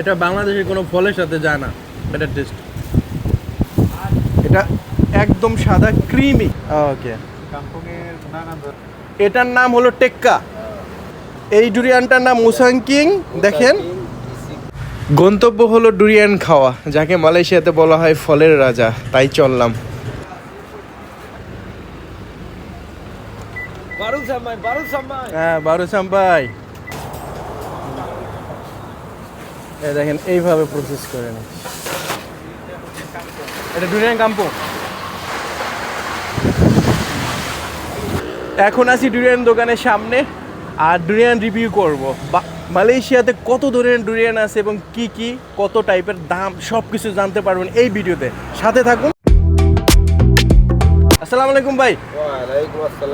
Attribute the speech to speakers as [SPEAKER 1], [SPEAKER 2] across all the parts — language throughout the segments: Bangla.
[SPEAKER 1] এটা বাংলাদেশের কোনো ফলের সাথে যায় না। এটা টেস্ট
[SPEAKER 2] এটা একদম সাদা ক্রিমি ওকে এটার নাম হলো টেক্কা। এই ডুরিয়ানটার নাম মুসাংকিং দেখেন। গন্তব্য হলো ডুরিয়ান খাওয়া যাকে মালয়েশিয়াতে বলা হয় ফলের রাজা। তাই চললাম।
[SPEAKER 3] বারু সামাই বারু সামাই
[SPEAKER 2] হ্যাঁ বারো চাম্পাই দেখেন এইভাবে প্রসেস করে নি এটা ডুরিয়ান কাম্পো। এখন আছি ডুরিয়ান দোকানের সামনে আর ডুরিয়ান রিভিউ করব। বা- মালয়েশিয়াতে কত ধরনের ডুরিয়ান আছে এবং কি কি কত টাইপের দাম সব কিছু জানতে পারবেন এই ভিডিওতে। সাথে থাকুন। আসসালামু আলাইকুম ভাই।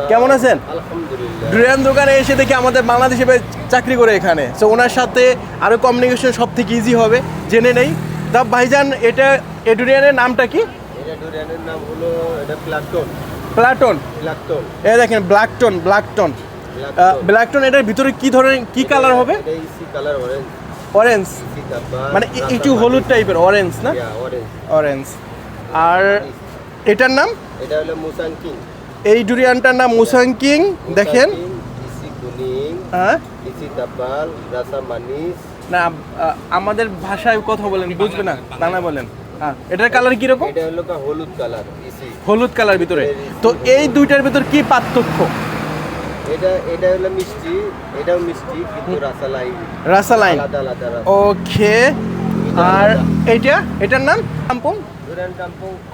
[SPEAKER 2] কেমন আছেন?
[SPEAKER 3] আলহামদুলিল্লাহ।
[SPEAKER 2] ডুরিয়ান দোকানে এসে দেখি আমাদের বাংলাদেশে চাকরি করে এখানে। সো ওনার সাথে আরও কমিউনিকেশন সব থেকে ইজি হবে জেনে নেই। তা ভাইজান এটা এ ডুরিয়ানের নামটা কি?
[SPEAKER 3] এটা ডুরিয়ানের নাম হলো এটা প্লাকটন
[SPEAKER 2] প্লাটন
[SPEAKER 3] প্লাকটন
[SPEAKER 2] এ দেখেন ব্ল্যাকটন ব্ল্যাকটন ব্ল্যাকটন এটার ভিতরে কি ধরনের কি কালার হবে?
[SPEAKER 3] কালার অরেঞ্জ
[SPEAKER 2] অরেঞ্জ মানে একটু হলুদ টাইপের অরেঞ্জ না?
[SPEAKER 3] অরেঞ্জ
[SPEAKER 2] অরেঞ্জ আর এটার নাম?
[SPEAKER 3] এটা হলো মুসাং কিং
[SPEAKER 2] এই ডুরিয়ানটার নাম মুসাং কিং দেখেন। হ্যাঁ? না আমাদের ভাষায় কথা বলেন বুঝবে না বাংলা বলেন। হ্যাঁ এটার কালার কীরকম?
[SPEAKER 3] এটা হলো হলুদ কালার
[SPEAKER 2] হলুদ কালার ভিতরে। তো এই দুইটার ভিতর কি পার্থক্য?
[SPEAKER 3] এটা এটা হলো মিষ্টি এটাও মিষ্টি কিন্তু রাসালাই
[SPEAKER 2] রাসালাইন
[SPEAKER 3] আলাদা আলাদা রাসা।
[SPEAKER 2] ওকে আর এইটা? এটার নাম? কাম্পং।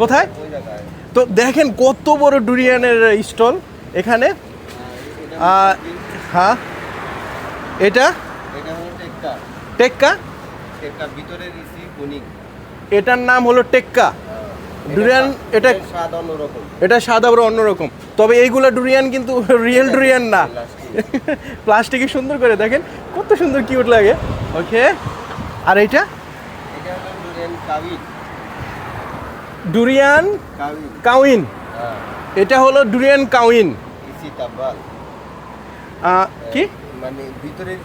[SPEAKER 2] কোথায়?
[SPEAKER 3] ওই জায়গায়।
[SPEAKER 2] তো দেখেন কত বড় ডুরিয়ানের স্টল এখানে। হ্যাঁ। এটা?
[SPEAKER 3] টেক্কা।
[SPEAKER 2] এটার নাম হলো টেক্কা। ডুরিয়ান এটা এটা সাদা বড় অন্যরকম। তবে এইগুলা ডুরিয়ান কিন্তু রিয়েল ডুরিয়ান না। প্লাস্টিকে সুন্দর করে দেখেন কত সুন্দর কিউট লাগে। ওকে আর এইটা?
[SPEAKER 3] এটা ডুরিয়ান
[SPEAKER 2] ডুরিয়ান
[SPEAKER 3] কাউইন।
[SPEAKER 2] এটা হলো ডুরিয়ান কাউইন। কি?
[SPEAKER 3] মানে ভিতরের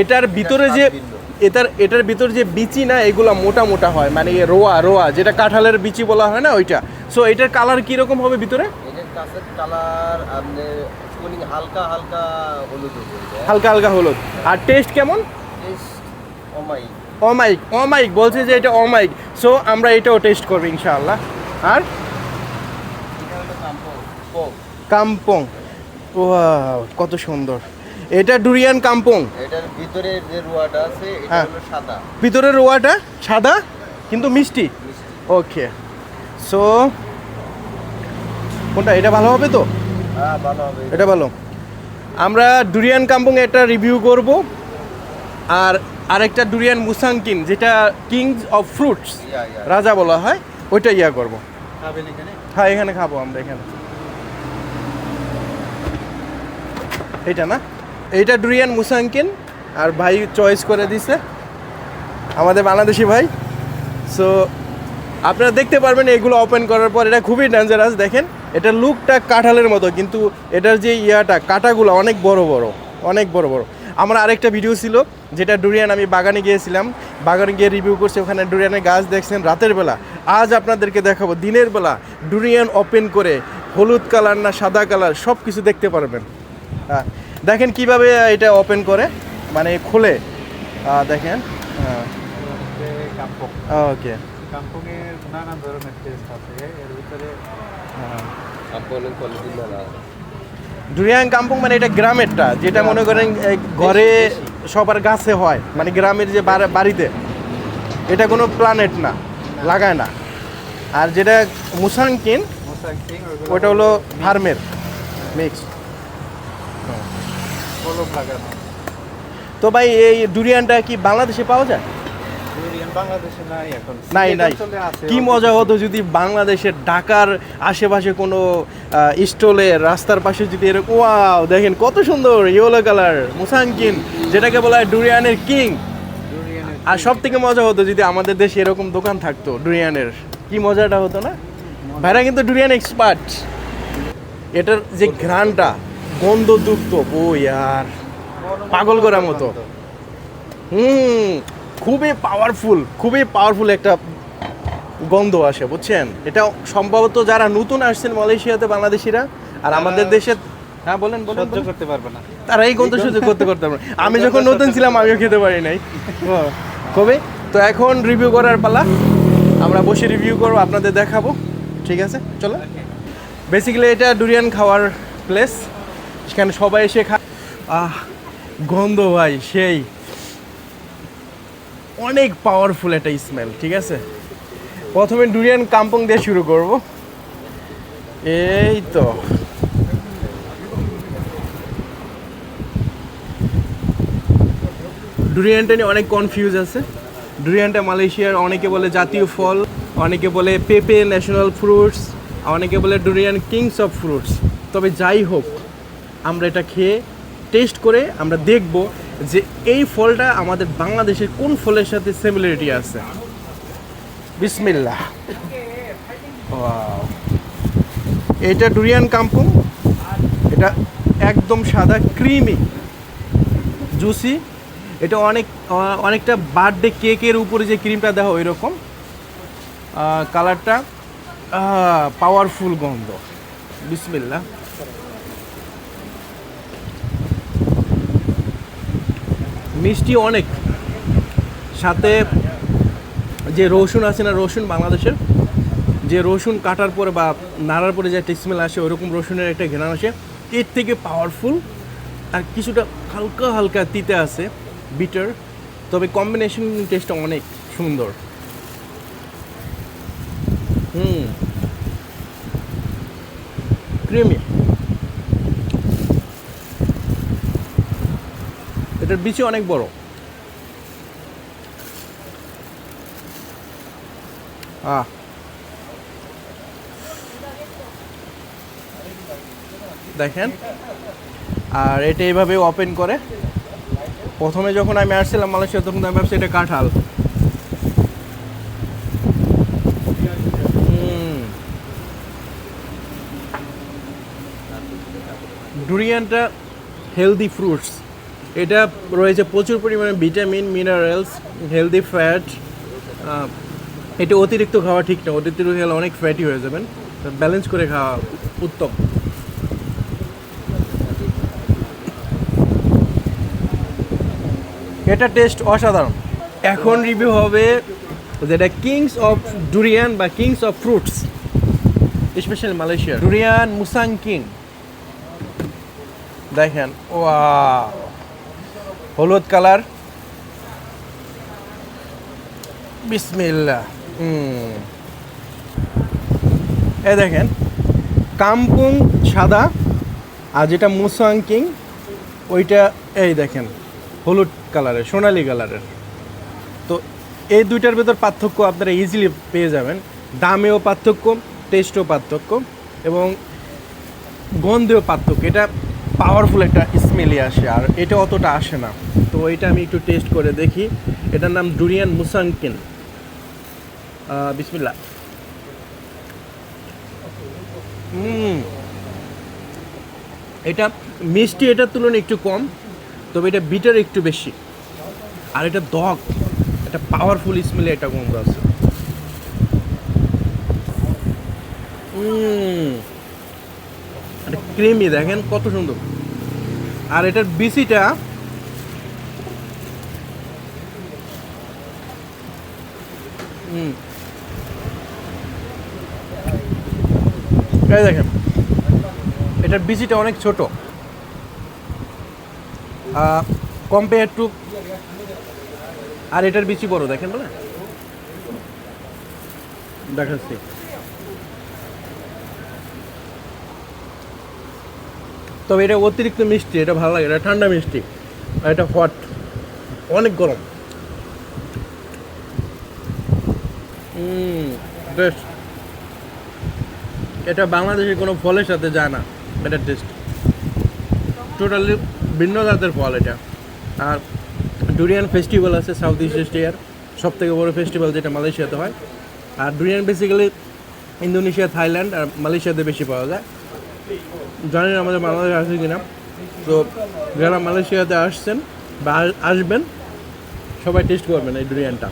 [SPEAKER 2] এটার ভিতরে যে, এটার এটার ভিতর যে বিচি না, এগুলো মোটা মোটা হয়। মানে রোয়া রোয়া, যেটা কাঁঠালের বিচি বলা হয় না, ওইটা। সো এটার কালার কীরকম হবে ভিতরে?
[SPEAKER 3] কালার হালকা হালকা হলুদ।
[SPEAKER 2] হালকা হালকা হলুদ আর টেস্ট কেমন
[SPEAKER 3] অমাই
[SPEAKER 2] অমাইক অমাইক বলছে যে এটা অমাইক সো আমরা এটাও টেস্ট করব ইনশাআল্লাহ। আর?
[SPEAKER 3] কাম্পং।
[SPEAKER 2] ও কত সুন্দর। এটা ডুরিয়ান কাম্পং।
[SPEAKER 3] এটার ভিতরের যে রুয়াটা আছে এটা
[SPEAKER 2] হ্যাঁ।
[SPEAKER 3] হলো সাদা।
[SPEAKER 2] ভিতরের রোয়াটা সাদা কিন্তু মিষ্টি।
[SPEAKER 3] মিষ্টি।
[SPEAKER 2] ওকে। সো কোনটা এটা ভালো হবে তো?
[SPEAKER 3] হ্যাঁ ভালো হবে।
[SPEAKER 2] এটা ভালো। আমরা ডুরিয়ান কাম্পং একটা রিভিউ করব। আর আরেকটা ডুরিয়ান মুসাংকিন যেটা কিংস অফ ফ্রুটস রাজা বলা হয় ওইটা ইয়া করব। হ্যাঁ এখানে খাব আমরা এখানে। এইটা না? এইটা ডুরিয়ান মুসাংকিন আর ভাই চয়েস করে দিছে। আমাদের বাংলাদেশি ভাই। সো আপনারা দেখতে পারবেন এগুলো ওপেন করার পর এটা খুবই ডেঞ্জারাস দেখেন। এটা লুকটা কাঁঠালের মতো কিন্তু এটার যে ইয়াটা কাঁটাগুলো অনেক বড় বড় অনেক বড় বড়। আমার আরেকটা ভিডিও ছিল যেটা ডুরিয়ান আমি বাগানে গিয়েছিলাম। বাগানে গিয়ে রিভিউ করছি ওখানে ডুরিয়ানের গাছ দেখছেন রাতের বেলা। আজ আপনাদেরকে দেখাবো দিনের বেলা ডুরিয়ান ওপেন করে হলুদ কালার না সাদা কালার সব কিছু দেখতে পারবেন। হ্যাঁ দেখেন কীভাবে এটা ওপেন করে মানে খুলে। দেখেন হ্যাঁ
[SPEAKER 3] কাম্পং
[SPEAKER 2] ওকে
[SPEAKER 3] নানান ধরনের টেস্ট আছে এর ভিতরে
[SPEAKER 2] ডুরিয়াং কাম্পং মানে এটা গ্রামেরটা যেটা মনে করেন ঘরে সবার গাছে হয় মানে গ্রামের যে বাড়িতে। এটা কোনো প্ল্যানেট না লাগায় না। আর যেটা মুসাংকিন
[SPEAKER 3] মোসাং
[SPEAKER 2] ওটা হলো ফার্মের। মিক্স তো ভাই এই ডুরিয়ানটা কি বাংলাদেশে পাওয়া যায়?
[SPEAKER 3] নাই
[SPEAKER 2] নাই কি মজা হতো যদি বাংলাদেশের ঢাকার আশেপাশে কোনো স্টলে রাস্তার পাশে যদি এরকম ওয়াও দেখেন কত সুন্দর ইয়েলো কালার মুসাংকিন যেটাকে বলা হয় ডুরিয়ানের কিং। আর সব থেকে মজা হতো যদি আমাদের দেশে এরকম দোকান থাকতো ডুরিয়ানের। কি মজাটা হতো না? ভাইরা কিন্তু ডুরিয়ান এক্সপার্ট। এটার যে ঘ্রাণটা গন্ধযুক্ত ও ইয়ার পাগল করার মতো। হুম খুবই পাওয়ারফুল খুবই পাওয়ারফুল একটা গন্ধ আসে বুঝছেন? এটা সম্ভবত যারা নতুন আসছেন মালয়েশিয়াতে বাংলাদেশিরা আর আমাদের দেশে হ্যাঁ বলেন বলেন
[SPEAKER 3] সহ্য করতে পারবে না।
[SPEAKER 2] তারা এই গন্ধ সহ্য করতে করতে পারে আমি যখন নতুন ছিলাম আমিও খেতে পারি নাই। কবে? তো এখন রিভিউ করার পালা। আমরা বসে রিভিউ করব আপনাদের দেখাবো। ঠিক আছে? চলো। বেসিক্যালি এটা ডুরিয়ান খাওয়ার প্লেস সেখানে সবাই এসে খা আহ গন্ধ ভাই সেই। অনেক পাওয়ারফুল একটা স্মেল ঠিক আছে? প্রথমে ডুরিয়ান কাম্পং দিয়ে শুরু করব। এই তো। ডুরিয়ানটা নিয়ে অনেক কনফিউজ আছে। ডুরিয়ানটা মালয়েশিয়ার, অনেকে বলে জাতীয় ফল, অনেকে বলে পেপে ন্যাশনাল ফ্রুটস অনেকে বলে ডুরিয়ান কিংস অফ ফ্রুটস তবে যাই হোক, আমরা এটা খেয়ে টেস্ট করে আমরা দেখব যে এই ফলটা আমাদের বাংলাদেশের কোন ফলের সাথে সিমিলারিটি আছে? বিসমিল্লাহ। Wow. এটা ডুরিয়ান কাম্পুং। এটা একদম সাদা ক্রিমি জুসি এটা অনেক অনেকটা বার্থডে কেকের উপরে যে ক্রিমটা দেওয়া ওই রকম কালারটা পাওয়ারফুল গন্ধ। বিসমিল্লা মিষ্টি অনেক। সাথে যে রসুন আছে না, রসুন বাংলাদেশের, যে রসুন কাটার পরে বা নাড়ার পরে যে একটা স্মেল আসে, ওরকম রসুনের একটা ঘেরান আসে। এর থেকে পাওয়ারফুল আর কিছুটা হালকা হালকা তিতে আছে বিটার তবে কম্বিনেশন টেস্টটা অনেক সুন্দর। হুম। ক্রিমি এটার বিচি অনেক বড়। আহ। দেখেন। আর এটা এইভাবে ওপেন করে। প্রথমে যখন আমি আসছিলাম মালয়েশিয়া, তখন আমি ভাবছি এটা কাঁঠাল। ডুরিয়ানটা হেলদি ফ্রুটস এটা রয়েছে প্রচুর পরিমাণে ভিটামিন, মিনারেলস, হেলদি ফ্যাট এটা অতিরিক্ত খাওয়া ঠিক না, অতিরিক্ত খেলে অনেক ফ্যাটি হয়ে যাবেন। ব্যালেন্স করে খাওয়া উত্তম। এটা টেস্ট অসাধারণ। এখন রিভিউ হবে যেটা কিংস অফ ডুরিয়ান বা kings of fruits specially Malaysia durian musang king দেখেন ও হলুদ কালার? বিসমিল্লা এ দেখেন কামপুং সাদা আর যেটা মুসাং কিং ওইটা এই দেখেন হলুদ কালারের সোনালি কালারের। তো এই দুইটার ভেতর পার্থক্য আপনারা ইজিলি পেয়ে যাবেন। দামেও পার্থক্য টেস্টও পার্থক্য এবং গন্ধেও পার্থক্য। এটা পাওয়ারফুল একটা স্মেলই আসে, আর এটা অতটা আসে না। তো এটা আমি একটু টেস্ট করে দেখি। এটার নাম ডুরিয়ান মুসাংকিন বিসমিল্লা এটা মিষ্টি, এটার তুলনায় একটু কম, তবে এটা বিটার একটু বেশি। আর এটা দগ এটা পাওয়ারফুল স্মেলে এটা গন্ধ আছে। ক্রিমি, দেখেন কত সুন্দর। আর এটার বিসিটা হুম। দেখেন, এটার বিচিটা অনেক ছোট। কম্পেয়ার টু আর এটার বিচি বড়, দেখেন বলে? দেখাচ্ছি। তবে এটা অতিরিক্ত মিষ্টি এটা ভালো লাগে এটা ঠান্ডা মিষ্টি আর এটা হট অনেক গরম। টেস্ট এটা বাংলাদেশের কোনো ফলের সাথে যায় না এটা টেস্ট টোটালি ভিন্ন জাতের ফল এটা। আর ডুরিয়ান ফেস্টিভ্যাল আছে সাউথ ইস্ট এশিয়ার সব থেকে বড় ফেস্টিভ্যাল যেটা মালয়েশিয়াতে হয়। আর ডুরিয়ান বেসিক্যালি ইন্দোনেশিয়া থাইল্যান্ড আর মালয়েশিয়াতে বেশি পাওয়া যায়। জানি না আমাদের বাংলাদেশ আছে কিনা? তো যারা মালয়েশিয়াতে আসছেন বা আসবেন, সবাই টেস্ট করবেন এই বিরিয়ানিটা।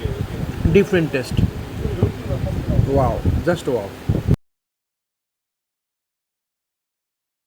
[SPEAKER 2] Different taste wow just wow